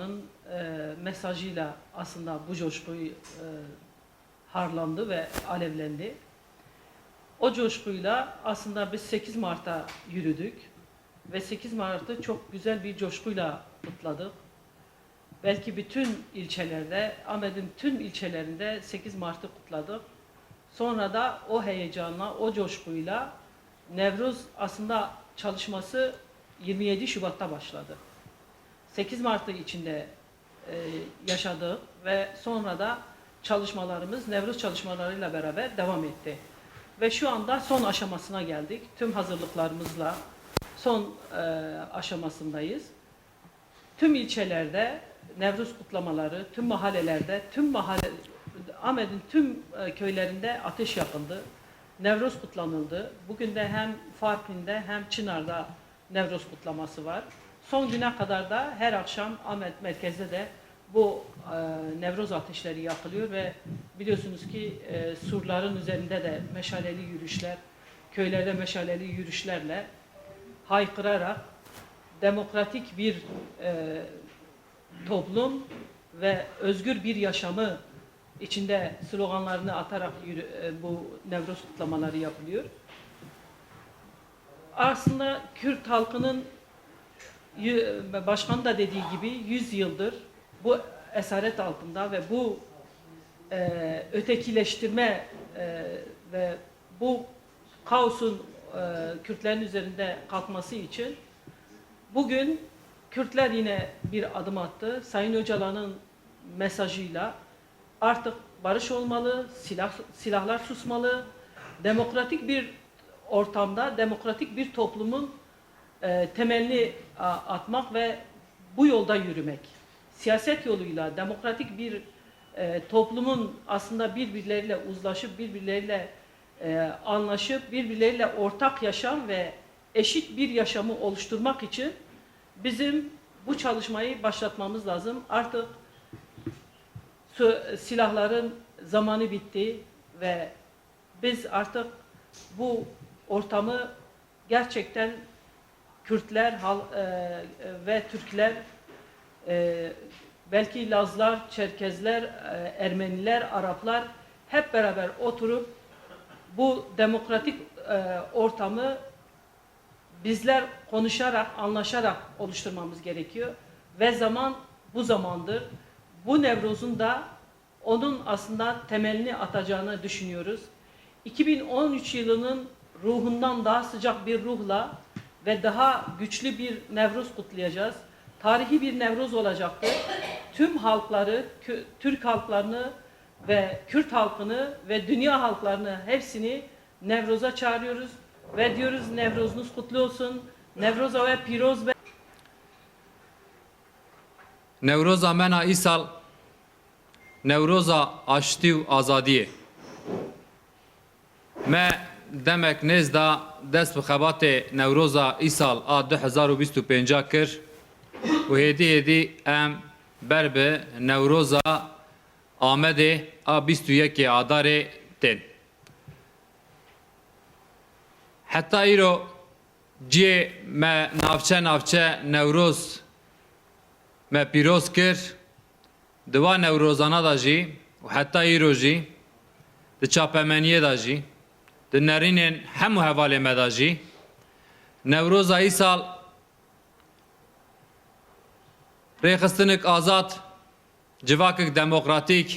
e, mesajıyla aslında bu coşkuyu e, harlandı ve alevlendi. O coşkuyla aslında biz 8 Mart'a yürüdük ve 8 Mart'ı çok güzel bir coşkuyla kutladık. Belki bütün ilçelerde, Ahmet'in tüm ilçelerinde 8 Mart'ı kutladık. Sonra da o heyecanla, o coşkuyla Nevruz aslında çalışması 27 Şubat'ta başladı. 8 Mart'ı içinde e, yaşadık ve sonra da çalışmalarımız Nevruz çalışmalarıyla beraber devam etti. Ve şu anda son aşamasına geldik. Tüm hazırlıklarımızla son e, aşamasındayız. Tüm ilçelerde Nevruz kutlamaları, tüm mahallelerde, tüm mahalle Ahmet'in tüm e, köylerinde ateş yakıldı. Nevruz kutlanıldı. Bugün de hem Farpin'de hem Çınar'da Nevruz kutlaması var. Son güne kadar da her akşam Ahmet merkezde de bu e, Nevruz ateşleri yakılıyor ve biliyorsunuz ki e, surların üzerinde de meşaleli yürüyüşler, köylerde meşaleli yürüyüşlerle haykırarak demokratik bir e, toplum ve özgür bir yaşamı içinde sloganlarını atarak yürü, e, bu Nevruz kutlamaları yapılıyor. Aslında Kürt halkının başkan da dediği gibi 100 yıldır bu esaret altında ve bu e, ötekileştirme e, ve bu kaosun e, Kürtlerin üzerinde kalkması için bugün Kürtler yine bir adım attı. Sayın Öcalan'ın mesajıyla artık barış olmalı, silah, silahlar susmalı, demokratik bir ortamda, demokratik bir toplumun e, temelini atmak ve bu yolda yürümek. Siyaset yoluyla demokratik bir e, toplumun aslında birbirleriyle uzlaşıp, birbirleriyle e, anlaşıp, birbirleriyle ortak yaşam ve eşit bir yaşamı oluşturmak için bizim bu çalışmayı başlatmamız lazım. Artık silahların zamanı bitti ve biz artık bu ortamı gerçekten Kürtler hal, e, ve Türkler e, belki Lazlar, Çerkezler, e, Ermeniler, Araplar hep beraber oturup bu demokratik e, ortamı bizler konuşarak, anlaşarak oluşturmamız gerekiyor. Ve zaman bu zamandır. Bu Nevruz'un da onun aslında temelini atacağını düşünüyoruz. 2013 yılının ruhundan daha sıcak bir ruhla ve daha güçlü bir Nevruz kutlayacağız. Tarihi bir Nevruz olacaktır. Tüm halkları, Türk halklarını ve Kürt halkını ve dünya halklarını hepsini Nevruz'a çağırıyoruz ve diyoruz Nevruz'unuz kutlu olsun. Nevroza ve Piroz ve Nevroza mena îsal Nevroza aştî û azadiyê. Me demek nêzda dest bi xebatê Nevroza îsal a 2025 kir. Û hêdî hêdî em ber bi Nevroza Amedê a 21 Adarê tên. Heta îro ciyê me navçe navçe Nevroz me pîroz kir. Di van newrozana da jî û heta îro jî di çapemeniyê da jî di nerînên hemû hevalê me da jî îsal rêxistinik azad civakek demokratîk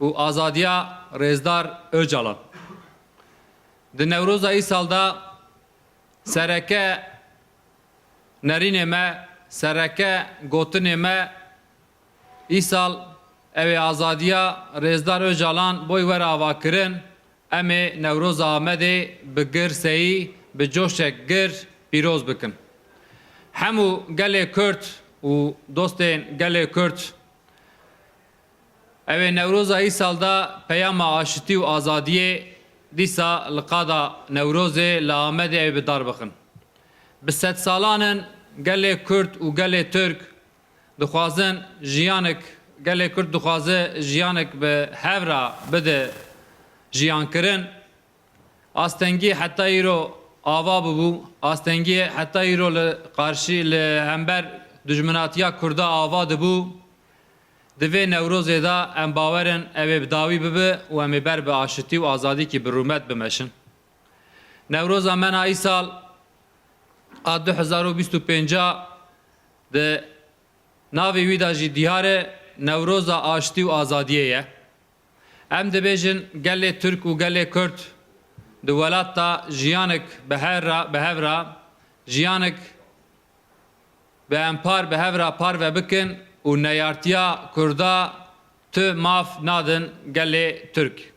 û azadiya rêzdar Öcalan di Newroza îsal da sereke nerînê me sereke gotinê me îsal ew ê azadiya Rêzdar Öcalan boy were avakirin em ê Newroza Amedê bi gir seyî bi coşek gir pîroz bikin. Hemû gelê Kürt û dostên gelê Kürt ew ê Newroza îsal da peyama aşitî û azadiyê dîsa li qada Newrozê li Amedê ew bi dar bikin. Bi sed salanin gelê Kürt û gelê Türk dixwazin jiyanek gelê Kürt dixwaze jiyanek bi hevra bide jiyankirin astengî heta îro ava bibû astengî heta îro li qarşî li hember dujminatiya Kurda ava dibû Divê Newrozê da em bawerin ev ê bi dawî bibe û em ê ber bi aşitî û azadî bi rûmet bimeşin. Newroza mena îsal a 2025 di navê wî da jî diyare Newroza aşitî û azadiyê ye. Em dibêjin gelê Türk û gelê Kurd di welat da jiyanek bihevra bihevra jiyanek bi em par bihevra par ve bikin û neyartiya Kurda tu maf nadin gelê Türk.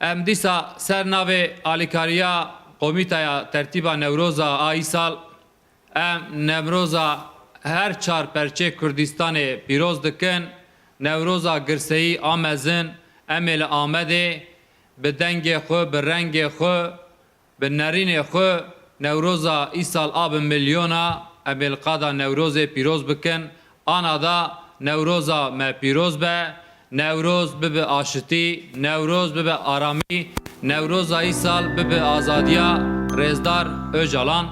Em dîsa ser navê alîkariya Komîtaya Tertîba Newroza a îsal em Newroza her çar perçê Kurdistanê pîroz dikin Newroza girseyî a mezin em ê li Amedê bi dengê xwe bi rengê xwe bi nerînê xwe Newroza îsal a bi milyona em ê li qada Newrozê pîroz bikin ana da Newroza me pîroz be Newroz bibe aşitî Newroz bibe aramî Newroza îsal bibe azadiya Rêzdar Öcalan